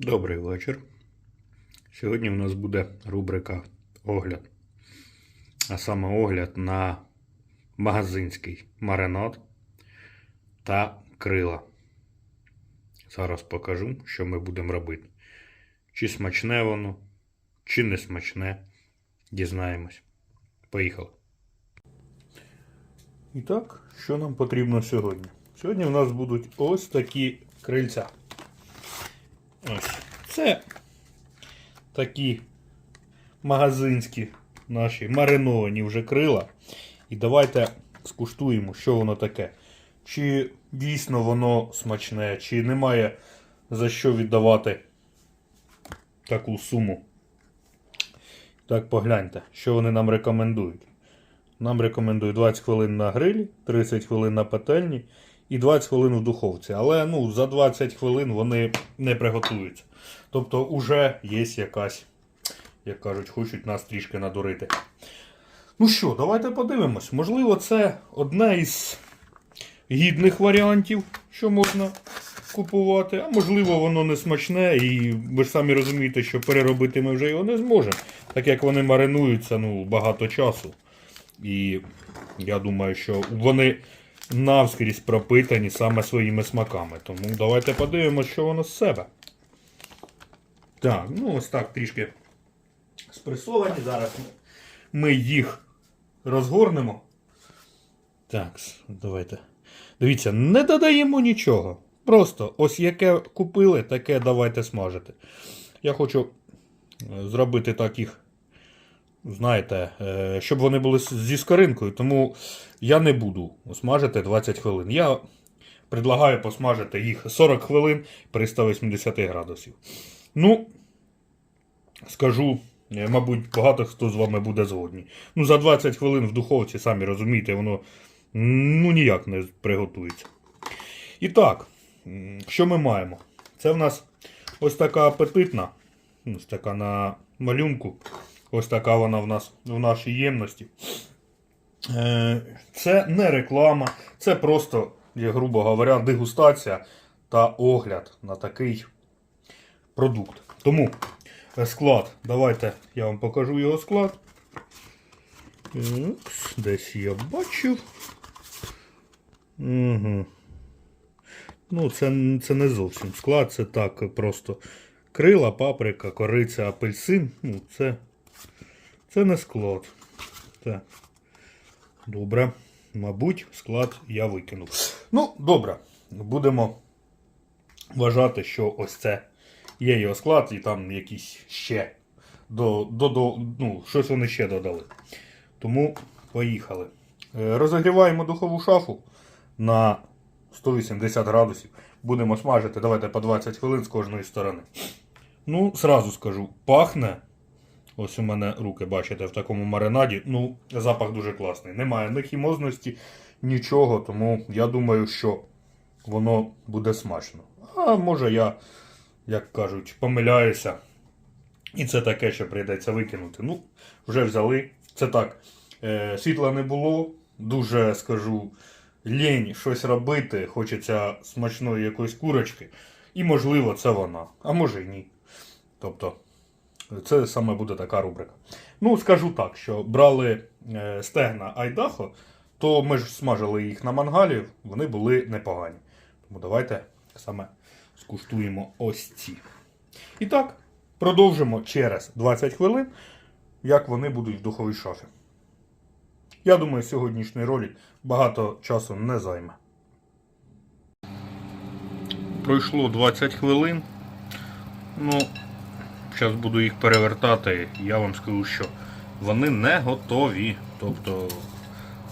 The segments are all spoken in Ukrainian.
Добрий вечір. Сьогодні в нас буде рубрика огляд. А саме огляд на магазинський маринад та крила. Зараз покажу, що ми будемо робити. Чи смачне воно, чи не смачне. Дізнаємось. Поїхали. І так, що нам потрібно сьогодні? Сьогодні в нас будуть ось такі крильця. Ось. Це такі магазинські наші мариновані вже крила. І давайте скуштуємо, що воно таке. Чи дійсно воно смачне, чи немає за що віддавати таку суму. Так, погляньте, що вони нам рекомендують. Нам рекомендують 20 хвилин на грилі, 30 хвилин на пательні і 20 хвилин в духовці. Але ну, за 20 хвилин вони не приготуються. Тобто вже є якась, як кажуть, хочуть нас трішки надурити. Ну що, давайте подивимось. Можливо, це одне із гідних варіантів, що можна купувати. А можливо, воно не смачне, і ви ж самі розумієте, що переробити ми вже його не зможемо. Так як вони маринуються ну, багато часу. І я думаю, що вони навскрізь пропитані саме своїми смаками. Тому давайте подивимося, що воно з себе. Так, ну ось так трішки спресовані. Зараз ми їх розгорнемо. Так, давайте. Дивіться, не додаємо нічого. Просто ось яке купили, таке давайте смажити. Я хочу е, зробити так їх знаєте, е, щоб вони були зі скоринкою, тому я не буду смажити 20 хвилин. Я предлагаю посмажити їх 40 хвилин при 180 градусів. Ну, скажу, е, мабуть, багато хто з вами буде згодні. Ну, за 20 хвилин в духовці, самі розумієте, воно ну, ніяк не приготується. І так, що ми маємо? Це в нас ось така апетитна, ось така на малюнку. Ось така вона в нас в нашій ємності. Е, Це не реклама, це просто, грубо говоря, дегустація та огляд на такий продукт. Тому е, склад, давайте я вам покажу його склад. Десь я бачив. Угу. Ну, це, це не зовсім склад, це так просто крила, паприка, кориця, апельсин. Ну, це це не склад. Так. Добре. Мабуть, склад я викинув. Ну, добре. Будемо вважати, що ось це є його склад, і там якісь ще до, до, до, ну, щось вони ще додали. Тому поїхали. Е, Розігріваємо духову шафу на 180 градусів. Будемо смажити. Давайте по 20 хвилин з кожної сторони. Ну, зразу скажу, пахне. Ось у мене руки, бачите, в такому маринаді. Ну, запах дуже класний. Немає ні хімозності, нічого, тому я думаю, що воно буде смачно. А може я, як кажуть, помиляюся. І це таке, що прийдеться викинути. Ну, вже взяли. Це так. Е, світла не було. Дуже скажу, лінь щось робити. Хочеться смачної якоїсь курочки. І, можливо, це вона. А може й ні. Тобто. Це саме буде така рубрика. Ну, скажу так, що брали е, стегна Айдахо, то ми ж смажили їх на мангалі, вони були непогані. Тому давайте саме скуштуємо ось ці. І так, продовжимо через 20 хвилин, як вони будуть в духовій шафі. Я думаю, сьогоднішній ролик багато часу не займе. Пройшло 20 хвилин. Ну, Зараз буду їх перевертати, я вам скажу, що вони не готові. Тобто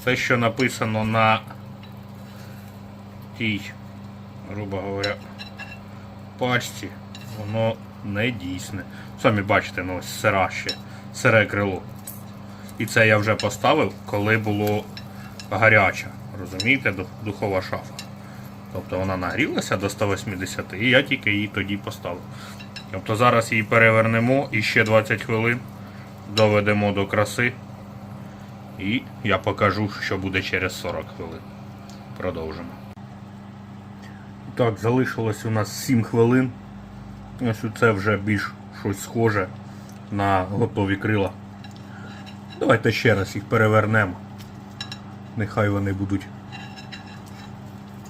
те, що написано на тій, грубо говоря, пачці, воно не дійсне. Самі бачите, ну ось сира ще, сире крило. І це я вже поставив, коли було гаряча. Розумієте, духова шафа. Тобто вона нагрілася до 180 і я тільки її тоді поставив. Тобто зараз її перевернемо і ще 20 хвилин доведемо до краси. І я покажу, що буде через 40 хвилин. Продовжимо. Так, залишилось у нас 7 хвилин. Ось це вже більш щось схоже на готові крила. Давайте ще раз їх перевернемо. Нехай вони будуть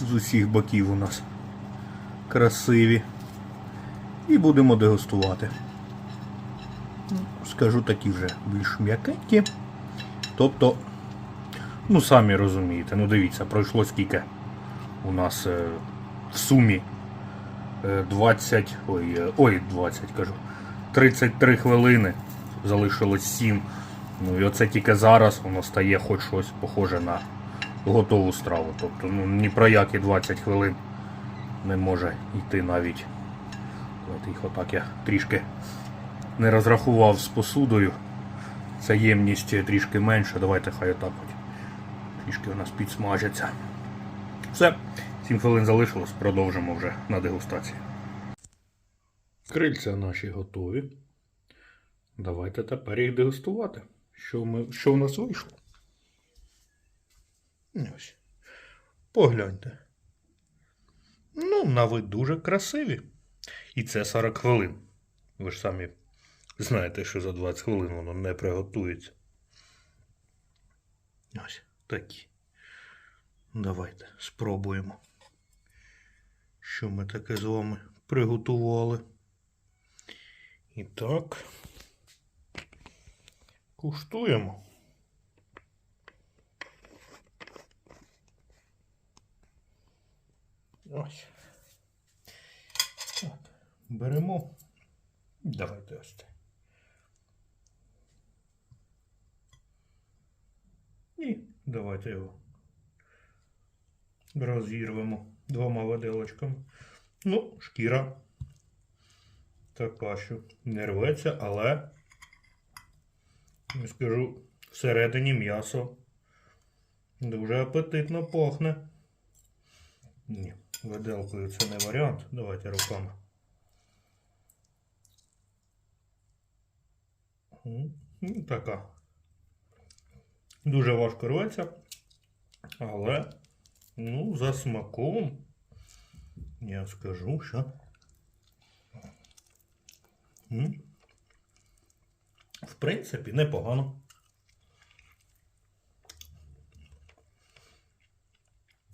з усіх боків у нас красиві. І будемо дегустувати. Скажу такі вже більш м'якенькі. Тобто, ну самі розумієте, ну дивіться, пройшло скільки у нас е, в сумі е, 20, ой, е, ой, 20 кажу, 33 хвилини, залишилось 7. Ну і оце тільки зараз воно стає хоч щось похоже на готову страву. Тобто ну, ні про які 20 хвилин не може йти навіть. Давайте їх отак я трішки не розрахував з посудою. Це ємність трішки менша. Давайте хай отак от. Трішки у нас підсмажаться. Все, 7 хвилин залишилось, продовжимо вже на дегустації. Крильця наші готові. Давайте тепер їх дегустувати. Що, ми, що у нас вийшло? Ось. Погляньте. Ну, на вид дуже красиві. І це 40 хвилин. Ви ж самі знаєте, що за 20 хвилин воно не приготується. Ось такі. Давайте спробуємо. Що ми таке з вами приготували. І так. Куштуємо. Ось. Беремо. Давайте ось це. І давайте його розірвемо двома виделочками. Ну, шкіра така, що не рветься, але я скажу, всередині м'ясо дуже апетитно пахне. Ні, виделкою це не варіант. Давайте руками. М, ну, Така. Дуже важко рветься, але ну, за смаком я скажу, що в принципі непогано.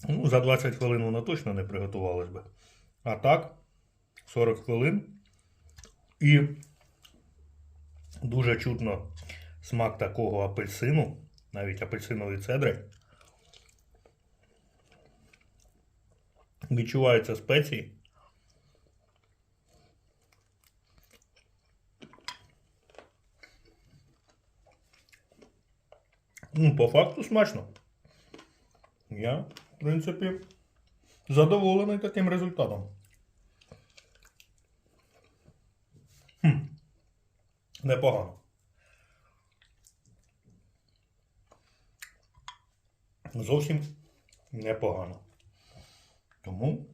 Ну, за 20 хвилин вона точно не приготувалась би. А так, 40 хвилин. І дуже чутно смак такого апельсину, навіть апельсинової цедри. Відчуваються спеції. Ну, по факту смачно. Я, в принципі, задоволений таким результатом. Непогано. Зовсім непогано. Тому,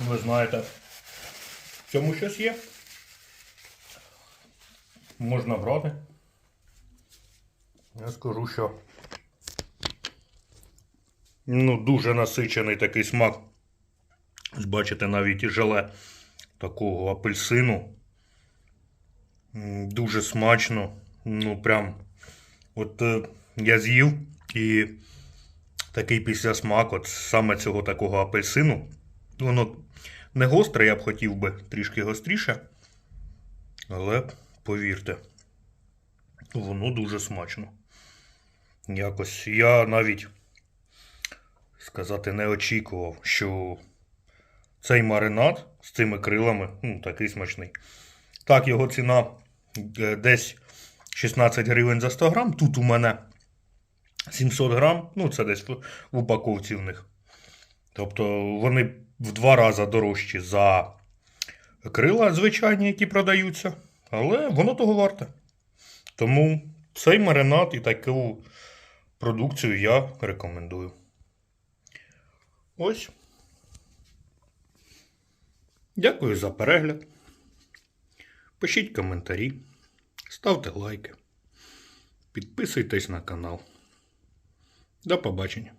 ви знаєте, в цьому щось є. Можна брати. Я скажу, що ну, дуже насичений такий смак. Бачите, навіть і желе такого апельсину. Дуже смачно. Ну, прям. От е, я з'їв і такий післясмак, от саме цього такого апельсину. Воно не гостре, я б хотів би трішки гостріше. Але повірте, воно дуже смачно. Якось я навіть сказати не очікував, що цей маринад з цими крилами ну, такий смачний. Так, його ціна е, десь 16 гривень за 100 грам. Тут у мене 700 грам, ну це десь в, в упаковці в них. Тобто вони в два рази дорожчі за крила звичайні, які продаються. Але воно того варте. Тому цей маринад і таку продукцію я рекомендую. Ось. Дякую за перегляд. Пишіть коментарі, ставте лайки, підписуйтесь на канал. До побачення.